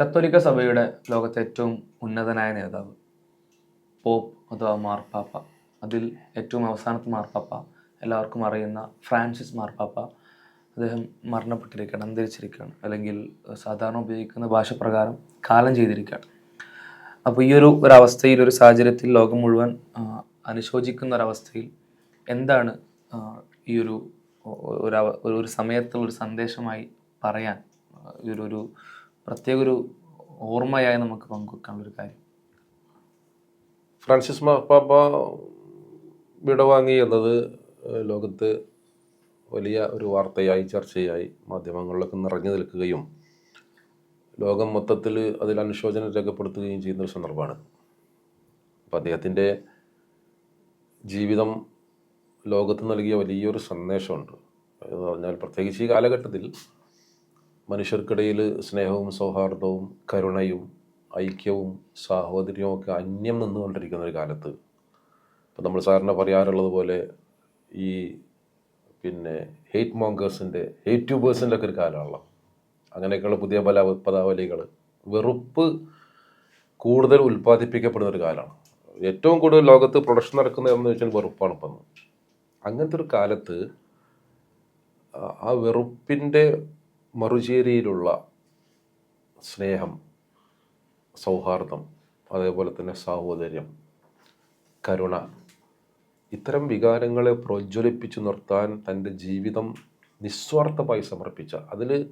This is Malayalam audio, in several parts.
കത്തോലിക്ക സഭയുടെ ലോകത്തെ ഏറ്റവും ഉന്നതനായ നേതാവ് പോപ്പ് അഥവാ മാർപ്പാപ്പ. അതിൽ ഏറ്റവും അവസാനത്തെ മാർപ്പാപ്പ. എല്ലാവർക്കും അറിയുന്ന ഫ്രാൻസിസ് മാർപ്പാപ്പ. അദ്ദേഹം മരണപ്പെട്ടിരിക്കുകയാണ് അന്തരിച്ചിരിക്കുകയാണ്. അല്ലെങ്കിൽ സാധാരണ ഉപയോഗിക്കുന്ന ഭാഷ പ്രകാരം കാലം ചെയ്തിരിക്കുകയാണ്. അപ്പോൾ ഈ ഒരു ഒരവസ്ഥയിൽ ഒരു സാഹചര്യത്തിൽ ലോകം മുഴുവൻ അനുശോചിക്കുന്ന ഒരവസ്ഥയിൽ എന്താണ് ഈ ഒരു ഒരു സമയത്തുള്ള ഒരു സന്ദേശമായി പറയാൻ ഈ ഒരു പ്രത്യേക ഒരു ഓർമ്മയായി നമുക്ക് പങ്കുവെക്കാനുള്ള ഒരു കാര്യം. ഫ്രാൻസിസ് മാർപ്പാപ്പ വിടവാങ്ങി എന്നത് ലോകത്ത് വലിയ ഒരു വാർത്തയായി ചർച്ചയായി മാധ്യമങ്ങളിലൊക്കെ നിറഞ്ഞു നിൽക്കുകയും ലോകം മൊത്തത്തിൽ അതിൽ അനുശോചനം രേഖപ്പെടുത്തുകയും ചെയ്യുന്ന ഒരു സന്ദർഭമാണ്. അപ്പം അദ്ദേഹത്തിന്റെ ജീവിതം ലോകത്ത് നൽകിയ വലിയൊരു സന്ദേശമുണ്ട്. എന്ന് പറഞ്ഞാൽ പ്രത്യേകിച്ച് ഈ കാലഘട്ടത്തിൽ മനുഷ്യർക്കിടയിൽ സ്നേഹവും സൗഹാർദ്ദവും കരുണയും ഐക്യവും സാഹോദര്യവും ഒക്കെ അന്യം നിന്നുകൊണ്ടിരിക്കുന്ന ഒരു കാലത്ത്. ഇപ്പം നമ്മൾ സാറിന് പറയാറുള്ളത് പോലെ ഈ പിന്നെ ഹെയ്റ്റ് മോങ്കേഴ്സിന്റെ ഹെയ്റ്റ് ട്യൂബേഴ്സിന്റെ ഒക്കെ ഒരു കാലമാണല്ലോ. അങ്ങനെയൊക്കെയുള്ള പുതിയ പല പദാവലികൾ വെറുപ്പ് കൂടുതൽ ഉൽപ്പാദിപ്പിക്കപ്പെടുന്ന ഒരു കാലമാണ്. ഏറ്റവും കൂടുതൽ ലോകത്ത് പ്രൊഡക്ഷൻ നടക്കുന്നതെന്ന് വെച്ചാൽ വെറുപ്പാണ് ഇപ്പം. അങ്ങനത്തെ ഒരു കാലത്ത് ആ- വെറുപ്പിന്റെ മറുചേരിയിലുള്ള സ്നേഹം സൗഹാർദ്ദം അതേപോലെ തന്നെ സാഹോദര്യം കരുണ ഇത്തരം വികാരങ്ങളെ പ്രജ്വലിപ്പിച്ചു നിർത്താൻ തന്റെ ജീവിതം നിസ്വാർത്ഥമായി സമർപ്പിച്ച അതിൽ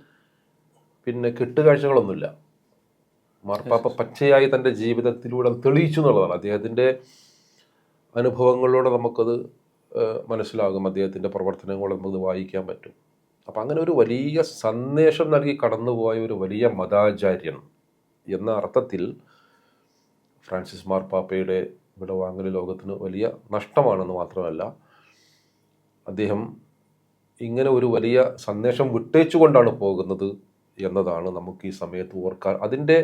പിന്നെ കെട്ടുകാഴ്ചകളൊന്നുമില്ല. മാർപ്പാപ്പ പച്ചയായി തന്റെ ജീവിതത്തിലൂടെ തെളിയിച്ചു എന്നുള്ളതാണ്. അദ്ദേഹത്തിന്റെ അനുഭവങ്ങളിലൂടെ നമുക്കത് മനസ്സിലാകും. അദ്ദേഹത്തിന്റെ പ്രവർത്തനങ്ങളോട് നമുക്ക് വായിക്കാൻ പറ്റും. അപ്പം അങ്ങനെ ഒരു വലിയ സന്ദേശം നൽകി കടന്നുപോയ ഒരു വലിയ മതാചാര്യൻ എന്ന അർത്ഥത്തിൽ ഫ്രാൻസിസ് മാർപ്പാപ്പയുടെ വിടവാങ്ങൽ ലോകത്തിന് വലിയ നഷ്ടമാണെന്ന് മാത്രമല്ല അദ്ദേഹം ഇങ്ങനെ ഒരു വലിയ സന്ദേശം വിട്ടേച്ചുകൊണ്ടാണ് പോകുന്നത് എന്നതാണ് നമുക്ക് ഈ സമയത്ത് ഓർക്കാൻ അതിന്റെ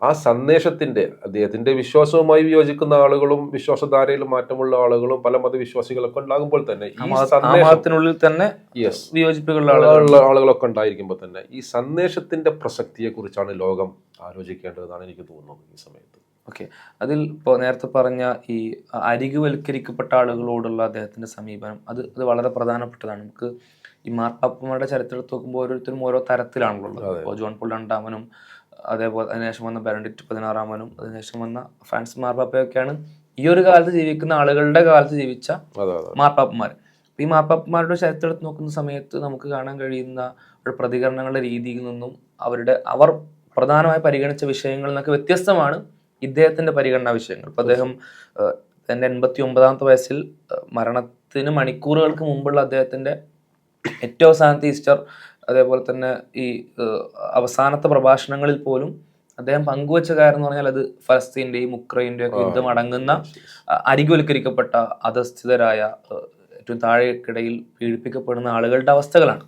ആ സന്ദേശത്തിന്റെ അദ്ദേഹത്തിന്റെ വിശ്വാസവുമായി വിയോജിക്കുന്ന ആളുകളും വിശ്വാസധാരയിൽ മാറ്റമുള്ള ആളുകളും പല മതവിശ്വാസികളൊക്കെ ഉണ്ടാകുമ്പോൾ തന്നെ ഈ സന്ദേശത്തിനുള്ളിൽ തന്നെ യെസ് വിയോജിപ്പുകളുള്ള ആളുകളൊക്കെ ഉണ്ടായിരിക്കുമ്പോൾ തന്നെ ഈ സന്ദേശത്തിന്റെ പ്രസക്തിയെക്കുറിച്ചാണ് ലോകം ആലോചിക്കേണ്ടതെന്നാണ് എനിക്ക് തോന്നുന്നത് ഈ സമയത്ത്. ഓക്കെ അതിൽ ഇപ്പോൾ നേരത്തെ പറഞ്ഞ ഈ അരികുവൽക്കരിക്കപ്പെട്ട ആളുകളോടുള്ള അദ്ദേഹത്തിന്റെ സമീപനം അത് അത് വളരെ പ്രധാനപ്പെട്ടതാണ്. നമുക്ക് ഈ മാർപ്പാപ്പന്മാരുടെ ചരിത്രം എടുത്ത് നോക്കുമ്പോൾ ഓരോരുത്തരും ഓരോ തരത്തിലാണല്ലോ ഉള്ളത് ഇപ്പോൾ ജോൺ പോൾ രണ്ടാമനും അതേപോലെ അതിനുശേഷം വന്ന ബെനഡിക്റ്റ് പതിനാറാമനും അതിനുശേഷം വന്ന ഫ്രാൻസ് മാർപ്പാപ്പയൊക്കെയാണ് ഈ ഒരു കാലത്ത് ജീവിക്കുന്ന ആളുകളുടെ കാലത്ത് ജീവിച്ച മാർപ്പാപ്പന്മാർ ഈ മാർപ്പാപ്പന്മാരുടെ ചരിത്രം എടുത്ത് നോക്കുന്ന സമയത്ത് നമുക്ക് കാണാൻ കഴിയുന്ന ഒരു പ്രതികരണങ്ങളുടെ രീതിയിൽ നിന്നും അവരുടെ അവർ പ്രധാനമായി പരിഗണിച്ച വിഷയങ്ങളിൽ നിന്നൊക്കെ വ്യത്യസ്തമാണ് ഇദ്ദേഹത്തിന്റെ പരിഗണനാ വിഷയങ്ങൾ. ഇപ്പൊ അദ്ദേഹം തന്റെ എൺപത്തി ഒമ്പതാമത്തെ വയസ്സിൽ മരണത്തിന് മണിക്കൂറുകൾക്ക് മുമ്പുള്ള അദ്ദേഹത്തിന്റെ ഏറ്റവും അവസാനത്തെ ഈസ്റ്റർ അതേപോലെ തന്നെ ഈ അവസാനത്തെ പ്രഭാഷണങ്ങളിൽ പോലും അദ്ദേഹം പങ്കുവച്ച കാര്യം എന്ന് പറഞ്ഞാൽ അത് ഫലസ്തീന്റെയും ഉക്രൈന്റെയും ഒക്കെ യുദ്ധം അടങ്ങുന്ന അരികുവൽക്കരിക്കപ്പെട്ട അധസ്ഥിതരായ ഏറ്റവും താഴേക്കിടയിൽ പീഡിപ്പിക്കപ്പെടുന്ന ആളുകളുടെ അവസ്ഥകളാണ്.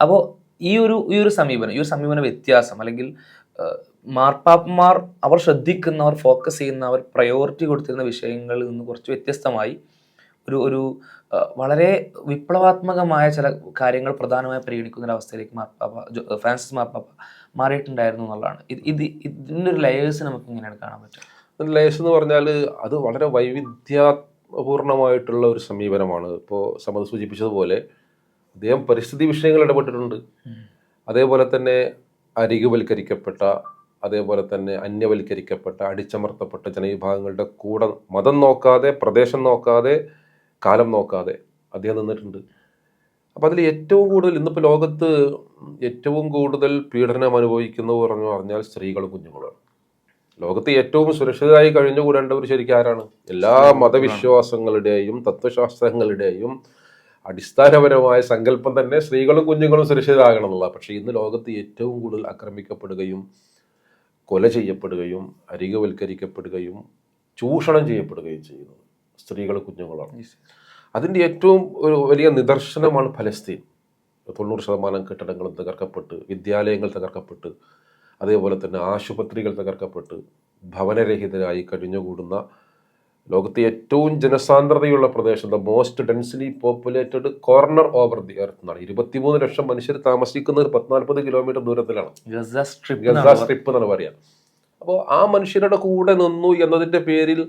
അപ്പോൾ ഈ ഒരു ഈ ഒരു സമീപനം ഈ ഒരു സമീപന വ്യത്യാസം അല്ലെങ്കിൽ മാർപ്പാപ്പന്മാർ അവർ ശ്രദ്ധിക്കുന്ന അവർ ഫോക്കസ് ചെയ്യുന്ന അവർ പ്രയോറിറ്റി കൊടുത്തിരുന്ന വിഷയങ്ങളിൽ നിന്ന് കുറച്ച് വ്യത്യസ്തമായി ഒരു ഒരു വളരെ വിപ്ലവാത്മകമായ ചില കാര്യങ്ങൾ പ്രധാനമായി പരിഗണിക്കുന്ന ഒരു അവസ്ഥയിലേക്ക് മാർപ്പാപ്പ ഫ്രാൻസിസ് മാർപ്പാപ്പ മാറിയിട്ടുണ്ടായിരുന്നു എന്നുള്ളതാണ്. ഇത് ഇത് ഇതിന്റെ ഒരു ലെയേഴ്സ് നമുക്ക് ഇങ്ങനെയാണ് കാണാൻ പറ്റും ലെയേഴ്സ് എന്ന് പറഞ്ഞാൽ അത് വളരെ വൈവിധ്യപൂർണമായിട്ടുള്ള ഒരു സമീപനമാണ്. ഇപ്പോൾ സമത് സൂചിപ്പിച്ചതുപോലെ അദ്ദേഹം പരിസ്ഥിതി വിഷയങ്ങൾ ഇടപെട്ടിട്ടുണ്ട്. അതേപോലെ തന്നെ അരികുവൽക്കരിക്കപ്പെട്ട അതേപോലെ തന്നെ അന്യവൽക്കരിക്കപ്പെട്ട അടിച്ചമർത്തപ്പെട്ട ജനവിഭാഗങ്ങളുടെ കൂടെ മതം നോക്കാതെ പ്രദേശം നോക്കാതെ കാലം നോക്കാതെ അദ്ദേഹം നിന്നിട്ടുണ്ട്. അപ്പം അതിൽ ഏറ്റവും കൂടുതൽ ഇന്നിപ്പോൾ ലോകത്ത് ഏറ്റവും കൂടുതൽ പീഡനം അനുഭവിക്കുന്നു പറഞ്ഞു പറഞ്ഞാൽ സ്ത്രീകളും കുഞ്ഞുങ്ങളുമാണ്. ലോകത്ത് ഏറ്റവും സുരക്ഷിതരായി കഴിഞ്ഞുകൂടേണ്ടവർ ശരിക്കും ആരാണ്? എല്ലാ മതവിശ്വാസങ്ങളുടെയും തത്വശാസ്ത്രങ്ങളുടെയും അടിസ്ഥാനപരമായ സങ്കല്പം തന്നെ സ്ത്രീകളും കുഞ്ഞുങ്ങളും സുരക്ഷിതരാകണം എന്നുള്ള പക്ഷേ ഇന്ന് ലോകത്ത് ഏറ്റവും കൂടുതൽ ആക്രമിക്കപ്പെടുകയും കൊല ചെയ്യപ്പെടുകയും അരികവൽക്കരിക്കപ്പെടുകയും ചൂഷണം ചെയ്യപ്പെടുകയും ചെയ്യുന്നത് സ്ത്രീകൾ കുഞ്ഞുങ്ങളാണ്. അതിന്റെ ഏറ്റവും ഒരു വലിയ നിദർശനമാണ് ഫലസ്തീൻ. തൊണ്ണൂറ് ശതമാനം കെട്ടിടങ്ങളും തകർക്കപ്പെട്ട് വിദ്യാലയങ്ങൾ തകർക്കപ്പെട്ട് അതേപോലെ തന്നെ ആശുപത്രികൾ തകർക്കപ്പെട്ട് ഭവനരഹിതരായി കഴിഞ്ഞുകൂടുന്ന ലോകത്തെ ഏറ്റവും ജനസാന്ദ്രതയുള്ള പ്രദേശം the most densely populated corner over the earth എന്നാണ്. ഇരുപത്തിമൂന്ന് ലക്ഷം മനുഷ്യർ താമസിക്കുന്ന ഒരു പത്നാൽപ്പത് കിലോമീറ്റർ ദൂരത്തിലാണ്. ഗസ സ്ട്രിപ്പ് ഗസ സ്ട്രിപ്പ് എന്നാണ് പറയുക. അപ്പോൾ ആ മനുഷ്യരുടെ കൂടെ നിന്നു എന്നതിന്റെ പേരിൽ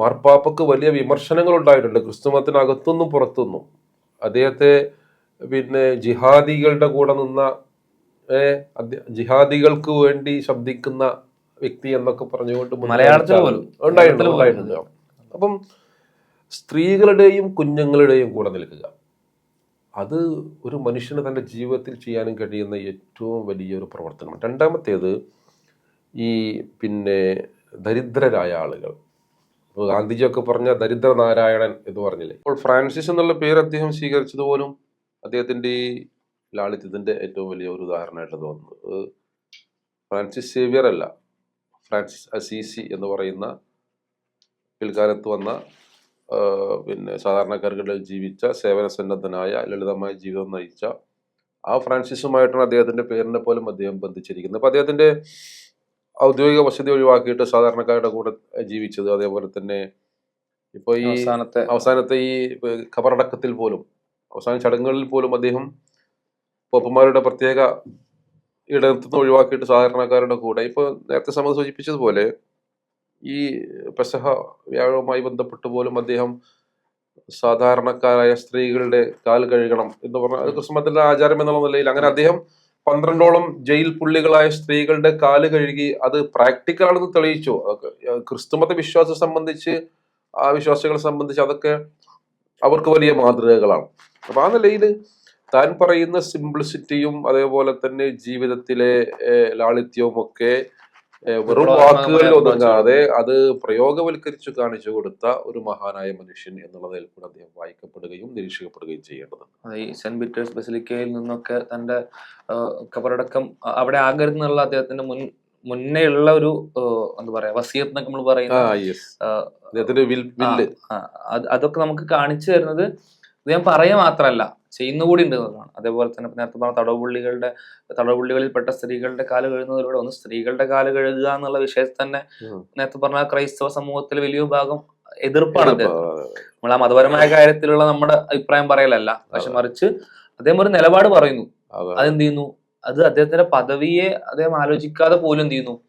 മാർപ്പാപ്പക്ക് വലിയ വിമർശനങ്ങൾ ഉണ്ടായിട്ടുണ്ട് ക്രിസ്തു മതത്തിനകത്തുനിന്നും പുറത്തുനിന്നും. അദ്ദേഹത്തെ പിന്നെ ജിഹാദികളുടെ കൂടെ നിന്ന ജിഹാദികൾക്ക് വേണ്ടി ശബ്ദിക്കുന്ന വ്യക്തി എന്നൊക്കെ പറഞ്ഞുകൊണ്ട് ഉണ്ടായിട്ടുണ്ട് അപ്പം സ്ത്രീകളുടെയും കുഞ്ഞുങ്ങളുടെയും കൂടെ നിൽക്കുക. അത് ഒരു മനുഷ്യന് തന്റെ ജീവിതത്തിൽ ചെയ്യാനും കഴിയുന്ന ഏറ്റവും വലിയൊരു പ്രവർത്തനമാണ്. രണ്ടാമത്തേത് ഈ പിന്നെ ദരിദ്രരായ ആളുകൾ. ഗാന്ധിജിയൊക്കെ പറഞ്ഞ ദരിദ്ര നാരായണൻ എന്ന് പറഞ്ഞില്ലേ? അപ്പോൾ ഫ്രാൻസിസ് എന്നുള്ള പേര് അദ്ദേഹം സ്വീകരിച്ചത് പോലും അദ്ദേഹത്തിന്റെ ഈ ലാളിത്യത്തിന്റെ ഏറ്റവും വലിയ ഒരു ഉദാഹരണമായിട്ട് തോന്നുന്നത്. ഫ്രാൻസിസ് സേവിയർ അല്ല. ഫ്രാൻസിസ് അസീസി എന്ന് പറയുന്ന പിൽക്കാലത്ത് വന്ന പിന്നെ സാധാരണക്കാർക്കിടയിൽ ജീവിച്ച സേവന സന്നദ്ധനായ ലളിതമായ ജീവിതം നയിച്ച ആ ഫ്രാൻസിസുമായിട്ടാണ് അദ്ദേഹത്തിന്റെ പേരിനെ പോലും അദ്ദേഹം ബന്ധിച്ചിരിക്കുന്നത്. അപ്പോൾ അദ്ദേഹത്തിന്റെ ഔദ്യോഗിക വസതി ഒഴിവാക്കിയിട്ട് സാധാരണക്കാരുടെ കൂടെ ജീവിച്ചത് അതേപോലെ തന്നെ ഇപ്പൊ ഈ അവസാനത്തെ അവസാനത്തെ ഈ ഖബറടക്കത്തിൽ പോലും അവസാന ചടങ്ങുകളിൽ പോലും അദ്ദേഹം പോപ്പന്മാരുടെ പ്രത്യേക ഇടത്തു നിന്ന് ഒഴിവാക്കിയിട്ട് സാധാരണക്കാരുടെ കൂടെ ഇപ്പൊ നേരത്തെ സമ്മതി സൂചിപ്പിച്ചതുപോലെ ഈ പെസഹ വ്യാഴവുമായി ബന്ധപ്പെട്ട് പോലും അദ്ദേഹം സാധാരണക്കാരായ സ്ത്രീകളുടെ കാൽ കഴുകണം എന്ന് പറഞ്ഞ അത് ക്രിസ്മത്തിന്റെ ആചാരം എന്നുള്ള നിലയിൽ അങ്ങനെ അദ്ദേഹം പന്ത്രണ്ടോളം ജയിൽ പുള്ളികളായ സ്ത്രീകളുടെ കാൽ കഴുകി അത് പ്രാക്ടിക്കൽ ആണെന്ന് തെളിയിച്ചു. അതൊക്കെ ക്രിസ്തുമത വിശ്വാസം സംബന്ധിച്ച് ആ വിശ്വാസികളെ സംബന്ധിച്ച് അതൊക്കെ അവർക്ക് വലിയ മാതൃകകളാണ്. അപ്പൊ ആ നിലയിൽ താൻ പറയുന്ന സിംപ്ലിസിറ്റിയും അതേപോലെ തന്നെ ജീവിതത്തിലെ ലാളിത്യവും ഒക്കെ വെറും വാക്കുകളിൽ ഒതുങ്ങാതെ അത് പ്രയോഗവൽക്കരിച്ചു കാണിച്ചു കൊടുത്ത ഒരു മഹാനായ മനുഷ്യൻ എന്നുള്ളതിൽ കൂടെ അദ്ദേഹം വായിക്കപ്പെടുകയും നിരീക്ഷിക്കപ്പെടുകയും ചെയ്യേണ്ടത് ഈ സെന്റ് പീറ്റേഴ്സ് ബസിലിക്കയിൽ നിന്നൊക്കെ തന്റെ കബറടക്കം അവിടെ ആകരുത് എന്നുള്ള അദ്ദേഹത്തിന്റെ മുൻ മുന്നേ ഉള്ള ഒരു എന്താ പറയാ വസീത് എന്നൊക്കെ നമ്മൾ പറയുന്നത് അതൊക്കെ നമുക്ക് കാണിച്ചു തരുന്നത് അദ്ദേഹം പറയുക മാത്രമല്ല. ചെയ്യുന്നുകൂടി ഉണ്ട് എന്നുള്ളതാണ്. അതേപോലെ തന്നെ നേരത്തെ പറഞ്ഞ തടവുപുള്ളികളുടെ തടവുപുള്ളികളിൽപ്പെട്ട സ്ത്രീകളുടെ കാൽ കഴുകുന്നതിലൂടെ ഒന്ന് സ്ത്രീകളുടെ കാൽ കഴുകുക എന്നുള്ള വിഷയത്തിൽ തന്നെ നേരത്തെ പറഞ്ഞ ക്രൈസ്തവ സമൂഹത്തിൽ വലിയ ഭാഗം എതിർപ്പാണ് അദ്ദേഹം നമ്മൾ ആ മതപരമായ കാര്യത്തിലുള്ള നമ്മുടെ അഭിപ്രായം പറയലല്ല. പക്ഷെ മറിച്ച് അദ്ദേഹം ഒരു നിലപാട് പറയുന്നു. അതെ. അതെന്ത് ചെയ്യുന്നു? അത് അദ്ദേഹത്തിന്റെ പദവിയെ അദ്ദേഹം ആലോചിക്കാതെ പോലും എന്ത് ചെയ്യുന്നു?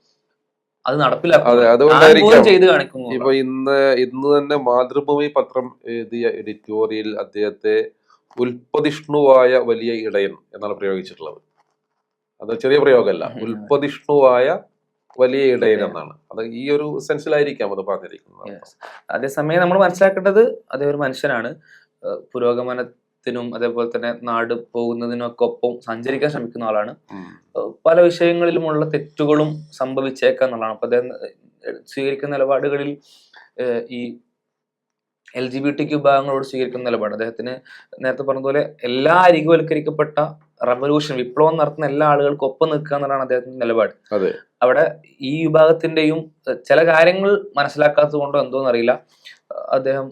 അത് നടപ്പിലാക്കും ഇപ്പൊ ഇന്ന് ഇന്ന് തന്നെ മാതൃഭൂമി പത്രം എഴുതിയ എഡിറ്റോറിയൽ അദ്ദേഹത്തെ ഉൽപ്പതിഷ്ണുവായ വലിയ ഇടയൻ എന്നാണ് പ്രയോഗിച്ചിട്ടുള്ളത്. അത് ചെറിയ പ്രയോഗമല്ല. ഉൽപ്പതിഷ്ണുവായ വലിയ ഇടയൻ എന്നാണ്. അത് ഈ ഒരു സെൻസിലായിരിക്കാം അത് പറഞ്ഞിരിക്കുന്നത്. അതേസമയം നമ്മൾ മനസ്സിലാക്കേണ്ടത് അതേ ഒരു മനുഷ്യനാണ്. പുരോഗമനത്തിനും അതേപോലെ തന്നെ നാട് പോകുന്നതിനും ഒക്കെ ഒപ്പം സഞ്ചരിക്കാൻ ശ്രമിക്കുന്ന ആളാണ്. പല വിഷയങ്ങളിലുമുള്ള തെറ്റുകളും സംഭവിച്ചേക്കാം എന്നുള്ളതാണ്. അപ്പൊ അദ്ദേഹം സ്വീകരിക്കുന്ന നിലപാടുകളിൽ ഈ എൽ ജി ബി ടി വിഭാഗങ്ങളോട് സ്വീകരിക്കുന്ന നിലപാട്. അദ്ദേഹത്തിന് നേരത്തെ പറഞ്ഞതുപോലെ എല്ലാ അരികുവൽക്കരിക്കപ്പെട്ട റവല്യൂഷൻ വിപ്ലവം നടത്തുന്ന എല്ലാ ആളുകൾക്കും ഒപ്പം നിൽക്കുക എന്നുള്ളതാണ് അദ്ദേഹത്തിന്റെ നിലപാട്. അവിടെ ഈ വിഭാഗത്തിന്റെയും ചില കാര്യങ്ങൾ മനസ്സിലാക്കാത്തത് കൊണ്ടോ എന്തോന്ന് അറിയില്ല. അദ്ദേഹം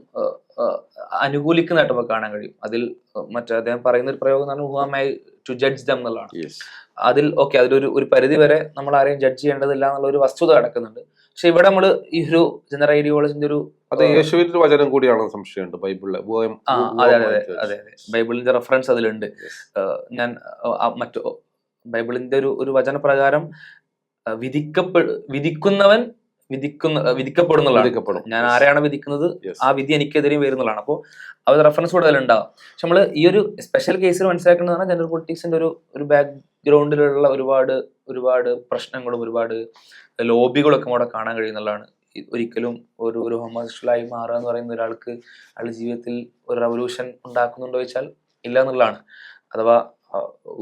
അനുകൂലിക്കുന്നതായിട്ട് നമുക്ക് കാണാൻ കഴിയും. അതിൽ മറ്റേ അദ്ദേഹം പറയുന്ന ഒരു പ്രയോഗം എന്ന് പറഞ്ഞാൽ ടു ജഡ്ജ് ദം എന്നുള്ളതാണ്. അതിൽ ഓക്കെ അതിലൊരു ഒരു പരിധി വരെ നമ്മൾ ആരെയും ജഡ്ജ് ചെയ്യേണ്ടതില്ല എന്നുള്ള ഒരു വസ്തുത കിടക്കുന്നുണ്ട് പക്ഷെ ഇവിടെ നമ്മൾ ഈ ഒരു ജനറൽ ഐഡിയോളജിന്റെ ഒരു അത് യേശുവിന്റെ വചനം കൂടിയാണെന്ന് സംശയമുണ്ട്? ബൈബിളിലെ. അതെ അതെ അതെ അതെ. ബൈബിളിന്റെ റെഫറൻസ് അതിലുണ്ട്. ഞാൻ മറ്റു ബൈബിളിന്റെ ഒരു ഒരു വചനപ്രകാരം വിധിക്കപ്പെടു വിധിക്കുന്നവൻ വിധിക്കുന്ന വിധിക്കപ്പെടുന്ന വിധിക്കപ്പെടുന്നുള്ളതാണ്. ഞാൻ. ആരെയാണ് വിധിക്കുന്നത്. ആ വിധി എനിക്കെതിരെയും വരുന്നതാണ് അപ്പോൾ അവർ റെഫറൻസ് കൂടെ അതിലുണ്ടാവും. പക്ഷെ നമ്മൾ ഈ ഒരു സ്പെഷ്യൽ കേസിൽ മനസ്സിലാക്കേണ്ടതാണ് ജനറൽ പൊളിറ്റിക്സിന്റെ ഒരു ഒരു ബാക്ക്ഗ്രൗണ്ടിലുള്ള ഒരുപാട് ഒരുപാട് പ്രശ്നങ്ങളും ഒരുപാട് ലോബികളൊക്കെ അവിടെ കാണാൻ കഴിയുന്നുള്ളതാണ്. ഈ- ഒരിക്കലും ഒരു ഒരു ഹോമോസെക്ഷലായി മാറുക എന്ന് പറയുന്ന ഒരാൾക്ക് അയാളുടെ ജീവിതത്തിൽ ഒരു റവല്യൂഷൻ ഉണ്ടാക്കുന്നുണ്ടോ വെച്ചാൽ ഇല്ല എന്നുള്ളതാണ്. അഥവാ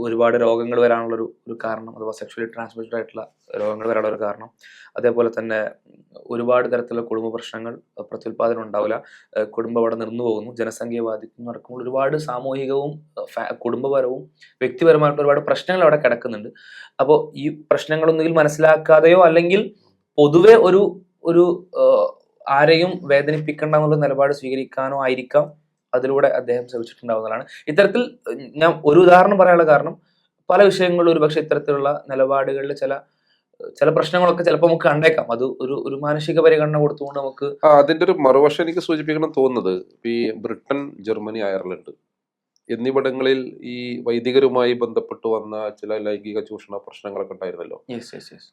ഒരുപാട് രോഗങ്ങൾ വരാനുള്ള ഒരു കാരണം അഥവാ സെക്ഷലി ട്രാൻസ്മിറ്റഡ് ആയിട്ടുള്ള രോഗങ്ങൾ വരാനുള്ള ഒരു കാരണം. അതേപോലെ തന്നെ ഒരുപാട് തരത്തിലുള്ള കുടുംബ പ്രശ്നങ്ങൾ പ്രത്യുൽപാദനം ഉണ്ടാവില്ല. കുടുംബം അവിടെ നിന്നു പോകുന്നു. ജനസംഖ്യ ബാധിക്കുന്നു. നടക്കുമ്പോൾ ഒരുപാട് സാമൂഹികവും കുടുംബപരവും വ്യക്തിപരമായിട്ടുള്ള ഒരുപാട് പ്രശ്നങ്ങൾ അവിടെ കിടക്കുന്നുണ്ട്. അപ്പോൾ ഈ പ്രശ്നങ്ങളൊന്നുകിൽ മനസ്സിലാക്കാതെയോ അല്ലെങ്കിൽ പൊതുവെ ഒരു ഒരു ആരെയും വേദനിപ്പിക്കണ്ട എന്നുള്ള നിലപാട് സ്വീകരിക്കാനോ ആയിരിക്കാം. അതിലൂടെ അദ്ദേഹം ശ്രമിച്ചിട്ടുണ്ടാവുന്നതാണ് ഇത്തരത്തിൽ ഞാൻ ഒരു ഉദാഹരണം പറയാനുള്ള കാരണം പല വിഷയങ്ങളിലും ഒരുപക്ഷെ ഇത്തരത്തിലുള്ള നിലപാടുകളിൽ ചില ചില പ്രശ്നങ്ങളൊക്കെ ചിലപ്പോൾ നമുക്ക് കണ്ടേക്കാം. അത് ഒരു ഒരു മാനസിക പരിഗണന കൊടുത്തുകൊണ്ട് നമുക്ക് അതിന്റെ ഒരു മറുവശം എനിക്ക് സൂചിപ്പിക്കണം തോന്നുന്നത്. ഈ ബ്രിട്ടൻ ജർമ്മനി അയർലൻഡ് എന്നിവിടങ്ങളിൽ ഈ വൈദികരുമായി ബന്ധപ്പെട്ട് വന്ന ചില ലൈംഗിക ചൂഷണ പ്രശ്നങ്ങളൊക്കെ ഉണ്ടായിരുന്നല്ലോ.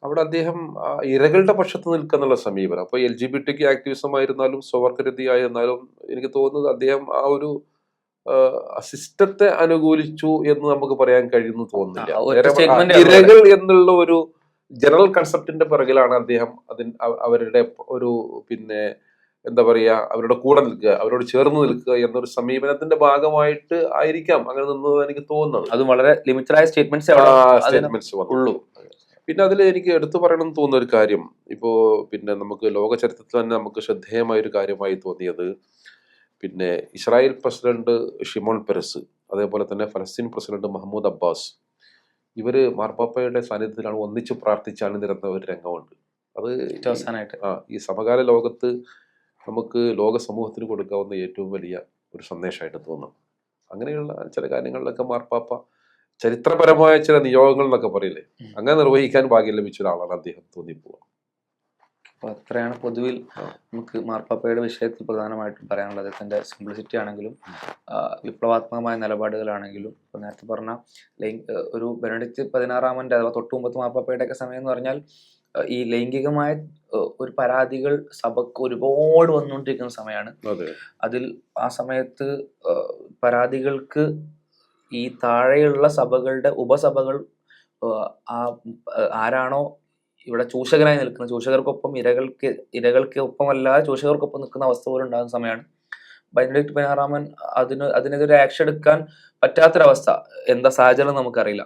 അവിടെ അദ്ദേഹം ഇരകളുടെ പക്ഷത്ത് നിൽക്കുന്നുള്ള സമീപനം. അപ്പൊ എൽ ജി ബി ടിക്ക് ആക്ടിവിസം ആയിരുന്നാലും സ്വവർഗരതി ആയിരുന്നാലും എനിക്ക് തോന്നുന്നത് അദ്ദേഹം ആ ഒരു സിസ്റ്റത്തെ അനുകൂലിച്ചു എന്ന് നമുക്ക് പറയാൻ കഴിയുന്നു തോന്നുന്നില്ല. ഇരകൾ എന്നുള്ള ഒരു ജനറൽ കൺസെപ്റ്റിന്റെ പിറകിലാണ് അദ്ദേഹം അതിൻ അവരുടെ ഒരു പിന്നെ എന്താ പറയാ അവരുടെ കൂടെ നിൽക്കുക അവരോട് ചേർന്ന് നിൽക്കുക എന്നൊരു സമീപനത്തിന്റെ ഭാഗമായിട്ട് ആയിരിക്കാം അങ്ങനെ നിന്നത് എനിക്ക് തോന്നുന്നത്. അത് വളരെ ലിമിറ്റഡായ സ്റ്റേറ്റ്മെന്റ്സ് സ്റ്റേറ്റ്മെന്റ്സ് ഉള്ളൂ. പിന്നെ അതിൽ എനിക്ക് എടുത്തു പറയണമെന്ന് തോന്നുന്ന ഒരു കാര്യം ഇപ്പോ പിന്നെ നമുക്ക് ലോക ചരിത്രത്തിൽ തന്നെ നമുക്ക് ശ്രദ്ധേയമായ ഒരു കാര്യമായി തോന്നിയത് പിന്നെ ഇസ്രായേൽ പ്രസിഡന്റ് ഷിമോൺ പെരസ് അതേപോലെ തന്നെ ഫലസ്തീൻ പ്രസിഡന്റ് മഹമ്മൂദ് അബ്ബാസ് ഇവർ മാർപ്പാപ്പയുടെ സാന്നിധ്യത്തിലാണ് ഒന്നിച്ച് പ്രാർത്ഥിച്ചാണ് നിരന്ന ഒരു രംഗമുണ്ട്. അത് ആ ഈ സമകാല ലോകത്ത് നമുക്ക് ലോക സമൂഹത്തിന് കൊടുക്കാവുന്ന ഏറ്റവും വലിയ ഒരു സന്ദേശമായിട്ട് തോന്നും. അങ്ങനെയുള്ള ചില കാര്യങ്ങളിലൊക്കെ മാർപ്പാപ്പ ചരിത്രപരമായ ചില നിയോഗങ്ങൾ എന്നൊക്കെ പറയില്ലേ? അങ്ങനെ നിർവഹിക്കാൻ ഭാഗ്യം ലഭിച്ച ഒരാളാണ് അദ്ദേഹം തോന്നിപ്പോവുക അപ്പൊ അത്രയാണ് പൊതുവിൽ നമുക്ക് മാർപ്പാപ്പയുടെ വിഷയത്തിൽ പ്രധാനമായിട്ടും പറയാനുള്ളത്. അദ്ദേഹത്തിന്റെ സിംപ്ലിസിറ്റി ആണെങ്കിലും വിപ്ലവാത്മകമായ നിലപാടുകളാണെങ്കിലും ഇപ്പൊ നേരത്തെ പറഞ്ഞ ലൈംഗ ഒരു ബെനഡിക്റ്റ് പതിനാറാമന്റെ അഥവാ തൊട്ടു മുമ്പത്തെ മാർപ്പാപ്പയുടെ ഒക്കെ സമയം എന്ന് പറഞ്ഞാൽ ഈ ലൈംഗികമായ ഒരു പരാതികൾ സഭക്ക് ഒരുപാട് വന്നുകൊണ്ടിരിക്കുന്ന സമയമാണ് അതെ. അതിൽ ആ സമയത്ത് പരാതികൾക്ക് ഈ താഴെയുള്ള സഭകളുടെ ഉപസഭകൾ ആ ആരാണോ ഇവിടെ ചൂഷകനായി നിൽക്കുന്ന ചൂഷകർക്കൊപ്പം ഇരകൾക്ക് ഇരകൾക്ക് ഒപ്പമല്ലാതെ ചൂഷകർക്കൊപ്പം നിൽക്കുന്ന അവസ്ഥ പോലും ഉണ്ടാകുന്ന സമയമാണ് ബൈനഡിക്ട് പതിനാറാമൻ അതിന് അതിനെതിരെ ആക്ഷൻ എടുക്കാൻ പറ്റാത്തൊരവസ്ഥ. എന്താ സാഹചര്യം നമുക്കറിയില്ല.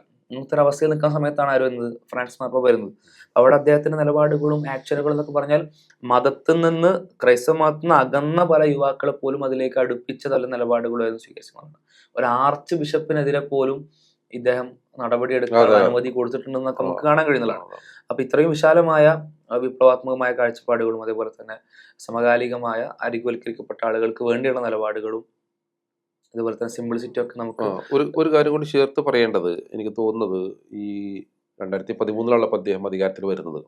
ഒരു അവസ്ഥയിൽ നിൽക്കുന്ന സമയത്താണ് ആര് വരുന്നത്? ഫ്രാൻസ് മാപ്പ വരുന്നത്. അവിടെ അദ്ദേഹത്തിന്റെ നിലപാടുകളും ആക്ഷനുകളും എന്നൊക്കെ പറഞ്ഞാൽ മതത്തിൽ നിന്ന് ക്രൈസ്തവ മതത്തിൽ നിന്ന് അകന്ന പല യുവാക്കളെ പോലും അതിലേക്ക് അടുപ്പിച്ച തല നിലപാടുകളായിരുന്നു സ്വീകരിച്ചത് ഒരു ആർച്ച് ബിഷപ്പിനെതിരെ പോലും ഇദ്ദേഹം നടപടി എടുക്കാൻ അനുമതി കൊടുത്തിട്ടുണ്ടെന്നൊക്കെ നമുക്ക് കാണാൻ കഴിയുന്നതാണ്. അപ്പൊ ഇത്രയും വിശാലമായ വിപ്ലവാത്മകമായ കാഴ്ചപ്പാടുകളും അതേപോലെ തന്നെ സമകാലികമായ അരികുവൽക്കരിക്കപ്പെട്ട ആളുകൾക്ക് വേണ്ടിയുള്ള നിലപാടുകളും അതുപോലെ തന്നെ സിംപ്ലിസിറ്റി ഒക്കെ നമുക്ക് ഒരു ഒരു കാര്യം കൂടി ചേർത്ത് പറയേണ്ടത് എനിക്ക് തോന്നുന്നത് ഈ രണ്ടായിരത്തി പതിമൂന്നിലുള്ളപ്പോൾ അദ്ദേഹം അധികാരത്തിൽ വരുന്നത്.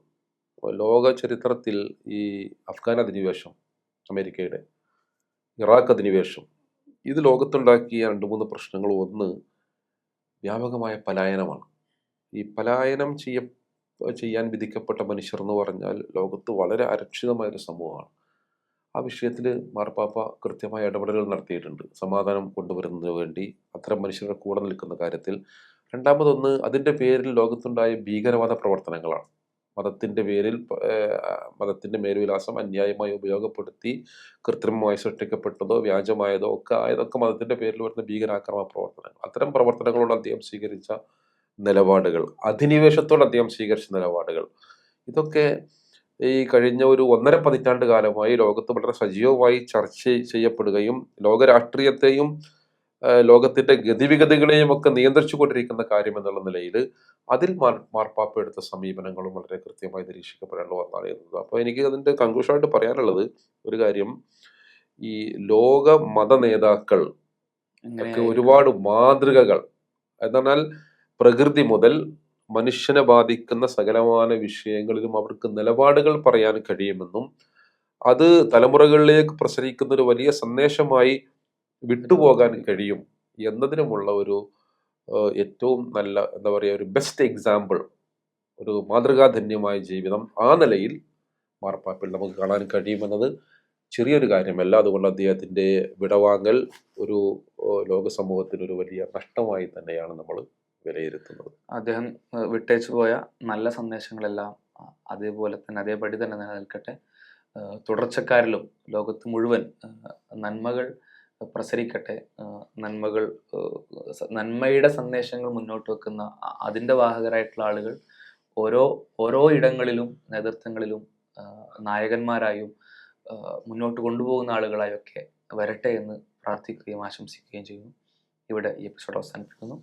ലോക ചരിത്രത്തിൽ ഈ അഫ്ഗാൻ അധിനിവേശം അമേരിക്കയുടെ ഇറാഖ് അധിനിവേശം ഇത് ലോകത്തുണ്ടാക്കിയ രണ്ട് മൂന്ന് പ്രശ്നങ്ങൾ ഒന്ന് വ്യാപകമായ പലായനമാണ്. ഈ പലായനം ചെയ്യ ചെയ്യാൻ വിധിക്കപ്പെട്ട മനുഷ്യർ എന്ന് പറഞ്ഞാൽ ലോകത്ത് വളരെ അരക്ഷിതമായ ഒരു സമൂഹമാണ്. ആ വിഷയത്തിൽ മാർപ്പാപ്പ കൃത്യമായ ഇടപെടലുകൾ നടത്തിയിട്ടുണ്ട്. സമാധാനം കൊണ്ടുവരുന്നതിന് വേണ്ടി അത്തരം മനുഷ്യരുടെ കൂടെ നിൽക്കുന്ന കാര്യത്തിൽ രണ്ടാമതൊന്ന് അതിന്റെ പേരിൽ ലോകത്തുണ്ടായ ഭീകരവാദ പ്രവർത്തനങ്ങളാണ്. മതത്തിന്റെ പേരിൽ മതത്തിന്റെ മേൽവിലാസം അന്യായമായി ഉപയോഗപ്പെടുത്തി കൃത്രിമമായി സൃഷ്ടിക്കപ്പെട്ടതോ വ്യാജമായതോ ഒക്കെ ആയതൊക്കെ മതത്തിന്റെ പേരിൽ വരുന്ന ഭീകരാക്രമ പ്രവർത്തനങ്ങൾ. അത്തരം പ്രവർത്തനങ്ങളോട് അദ്ദേഹം സ്വീകരിച്ച നിലപാടുകൾ അധിനിവേശത്തോട് അദ്ദേഹം സ്വീകരിച്ച നിലപാടുകൾ. ഇതൊക്കെ ഈ കഴിഞ്ഞ ഒരു ഒന്നര പതിറ്റാണ്ട് കാലമായി ലോകത്ത് വളരെ സജീവമായി ചർച്ച ചെയ്യപ്പെടുകയും ലോകരാഷ്ട്രീയത്തെയും ലോകത്തിന്റെ ഗതിവിഗതികളെയും ഒക്കെ നിയന്ത്രിച്ചു കൊണ്ടിരിക്കുന്ന കാര്യം എന്നുള്ള നിലയിൽ അതിൽ മാർ മാർപ്പാപ്പ എടുത്ത സമീപനങ്ങളും വളരെ കൃത്യമായി നിരീക്ഷിക്കപ്പെടേണ്ട ഒന്നാണ് എന്നത്. അപ്പോൾ എനിക്ക് അതിന്റെ കൺക്ലൂഷനായിട്ട് പറയാനുള്ളത് ഒരു കാര്യം ഈ ലോക മത നേതാക്കൾ ഒക്കെ ഒരുപാട് മാതൃകകൾ. എന്നാൽ പ്രകൃതി മുതൽ മനുഷ്യനെ ബാധിക്കുന്ന സകലമായ വിഷയങ്ങളിലും അവർക്ക് നിലപാടുകൾ പറയാൻ കഴിയുമെന്നും അത് തലമുറകളിലേക്ക് പ്രസരിക്കുന്ന ഒരു വലിയ സന്ദേശമായി വിട്ടുപോകാൻ കഴിയും എന്നതിനുമുള്ള ഒരു ഏറ്റവും നല്ല എന്താ പറയുക ഒരു ബെസ്റ്റ് എക്സാമ്പിൾ ഒരു മാതൃകാധന്യമായ ജീവിതം ആ നിലയിൽ മാർപ്പാപ്പിൽ നമുക്ക് കാണാൻ കഴിയുമെന്നത് ചെറിയൊരു കാര്യമല്ല. അതുകൊണ്ട് അദ്ദേഹത്തിന്റെ വിടവാങ്ങൽ ഒരു ലോക സമൂഹത്തിന് ഒരു വലിയ നഷ്ടമായി തന്നെയാണ് നമ്മൾ വിലയിരുത്തുന്നത്. അദ്ദേഹം വിട്ടേച്ചു പോയ നല്ല സന്ദേശങ്ങളെല്ലാം അതേപോലെ തന്നെ അതേപടി തന്നെ നിലനിൽക്കട്ടെ. തുടർച്ചക്കാരിലും ലോകത്ത് മുഴുവൻ നന്മകൾ പ്രസരിക്കട്ടെ. നന്മകൾ നന്മയുടെ സന്ദേശങ്ങൾ മുന്നോട്ട് വെക്കുന്ന അതിന്റെ വാഹകരായിട്ടുള്ള ആളുകൾ ഓരോ ഓരോ ഇടങ്ങളിലും നേതൃത്വങ്ങളിലും നായകന്മാരായും മുന്നോട്ട് കൊണ്ടുപോകുന്ന ആളുകളായൊക്കെ വരട്ടെ എന്ന് പ്രാർത്ഥിക്കുകയും ആശംസിക്കുകയും ചെയ്യുന്നു. ഇവിടെ ഈ എപ്പിസോഡ് അവസാനിപ്പിക്കുന്നു.